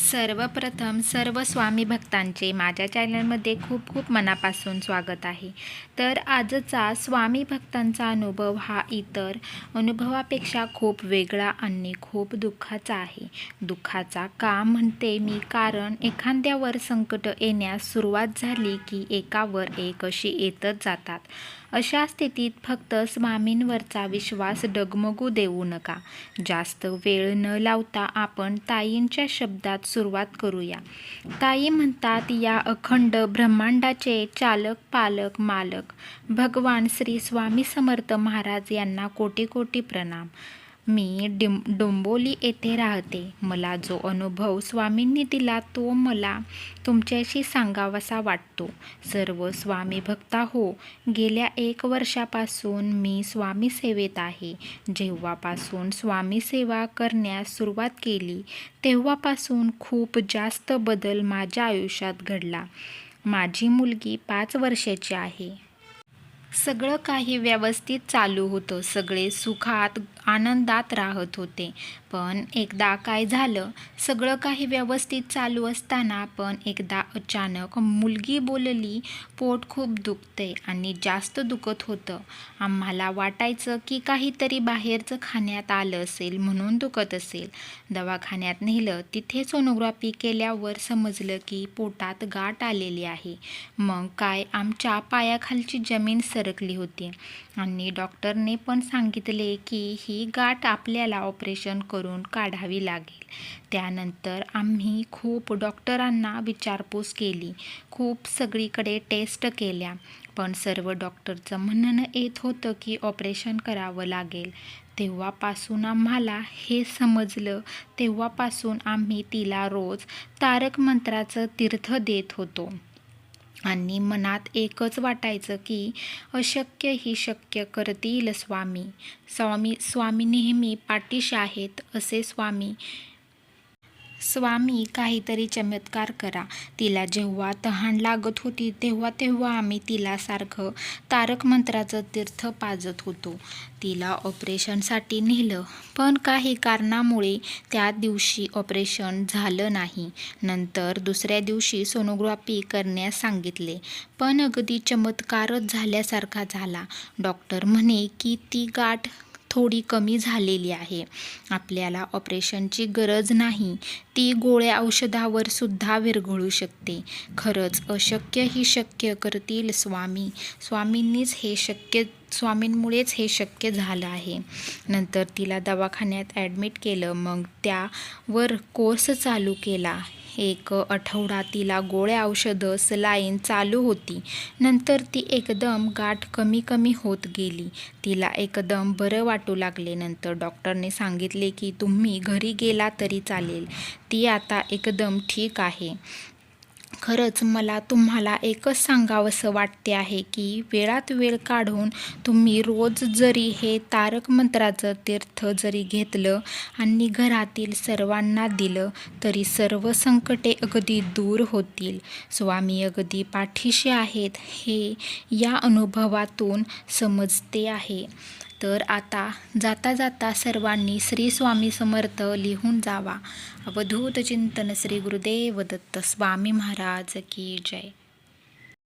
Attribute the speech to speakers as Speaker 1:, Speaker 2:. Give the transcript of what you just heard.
Speaker 1: सर्वप्रथम सर्व स्वामी भक्तांचे माझ्या चॅनलमध्ये खूप खूप मनापासून स्वागत आहे. तर आजचा स्वामी भक्तांचा अनुभव हा इतर अनुभवापेक्षा खूप वेगळा आणि खूप दुःखाचा आहे. दुःखाचा का म्हणते मी? कारण एखाद्यावर संकट येण्यास सुरुवात झाली की एकावर एक अशी येतच जातात. अशा स्थितीत फक्त स्वामींवरचा विश्वास डगमगू देऊ नका. जास्त वेळ न लावता आपण ताईंच्या शब्दात सुरुवात करूया. ताई म्हणतात या अखंड ब्रह्मांडाचे चालक पालक मालक भगवान श्री स्वामी समर्थ महाराज यांना कोटी कोटी प्रणाम. मी डिम डोंबोली येथे राहते. मला जो अनुभव स्वामींनी दिला तो मला तुमच्याशी सांगावासा वाटतो. सर्व स्वामी भक्ता हो गेल्या एक वर्षापासून मी स्वामी सेवेत आहे. जेव्हापासून स्वामी सेवा करण्यास सुरुवात केली तेव्हापासून खूप जास्त बदल माझ्या आयुष्यात घडला. माझी मुलगी पाच वर्षाची आहे. सगळं काही व्यवस्थित चालू होतं. सगळे सुखात आनंदात राहत होते. पण एकदा काय झालं? सगळं काही व्यवस्थित चालू असताना पण एकदा अचानक मुलगी बोलली पोट खूप दुखते आणि जास्त दुखत होतं. आम्हाला वाटायचं की काहीतरी बाहेरचं खाण्यात आलं असेल म्हणून दुखत असेल. दवाखान्यात नेलं तिथे सोनोग्राफी केल्यावर समजलं की पोटात गाठ आलेली आहे. मग काय आमच्या पायाखालची जमीन सरकली होती. आणि डॉक्टरने पण सांगितले की ही गाठ आपल्याला ऑपरेशन करून काढावी लागेल. त्यानंतर आम्ही खूप डॉक्टरांना विचारपूस केली. खूप सगळीकडे टेस्ट केल्या. पण सर्व डॉक्टरचं म्हणणं येत होतं की ऑपरेशन करावं लागेल. तेव्हापासून आम्हाला हे समजलं. तेव्हापासून आम्ही तिला रोज तारक मंत्राचं तीर्थ देत होतो. आणि मनात एकच वाटायचं की अशक्य ही शक्य करतील स्वामी. स्वामी स्वामी नेहमी पाठीशी आहेत असे स्वामी. स्वामी काहीतरी चमत्कार करा. तिला जेव्हा तहान लागत होती तेव्हा तेव्हा आम्ही तिला सारखं तारक मंत्राचं तीर्थ पाजत होतो. तिला ऑपरेशनसाठी नेलं पण काही कारणामुळे त्या दिवशी ऑपरेशन झालं नाही. नंतर दुसऱ्या दिवशी सोनोग्राफी करण्यास सांगितले पण अगदी चमत्कारच झाल्यासारखा झाला. डॉक्टर म्हणे की ती गाठ थोडी कमी झालेली आहे. आपल्याला ऑपरेशनची गरज नाही. ती गोळ्या औषधावर सुद्धा विरघळू शकते. खरंच अशक्य ही शक्य करतील स्वामी. स्वामींनीच हे शक्य स्वामींमुळेच हे शक्य झालं आहे. नंतर तिला दवाखान्यात ॲडमिट केलं. मग त्यावर कोर्स चालू केला. एक आठवडा तिला गोळ्या औषधं सलाईन चालू होती. नंतर ती एकदम गाठ कमी कमी होत गेली. तिला एकदम बरं वाटू लागले. नंतर डॉक्टरने सांगितले की तुम्ही घरी गेला तरी चालेल. ती आता एकदम ठीक आहे. खरंच मला तुम्हाला एकच सांगावंसं वाटते आहे की वेळात वेळ काढून तुम्ही रोज जरी हे तारक मंत्राचं तीर्थ जरी घेतलं आणि घरातील सर्वांना दिलं तरी सर्व संकटे अगदी दूर होतील. स्वामी अगदी पाठीशी आहेत हे या अनुभवातून समजते आहे. तर आता जाता जाता सर्वांनी श्री स्वामी समर्थ लिहून जावा. अवधूत चिंतन श्री गुरुदेव दत्त स्वामी महाराज की जय.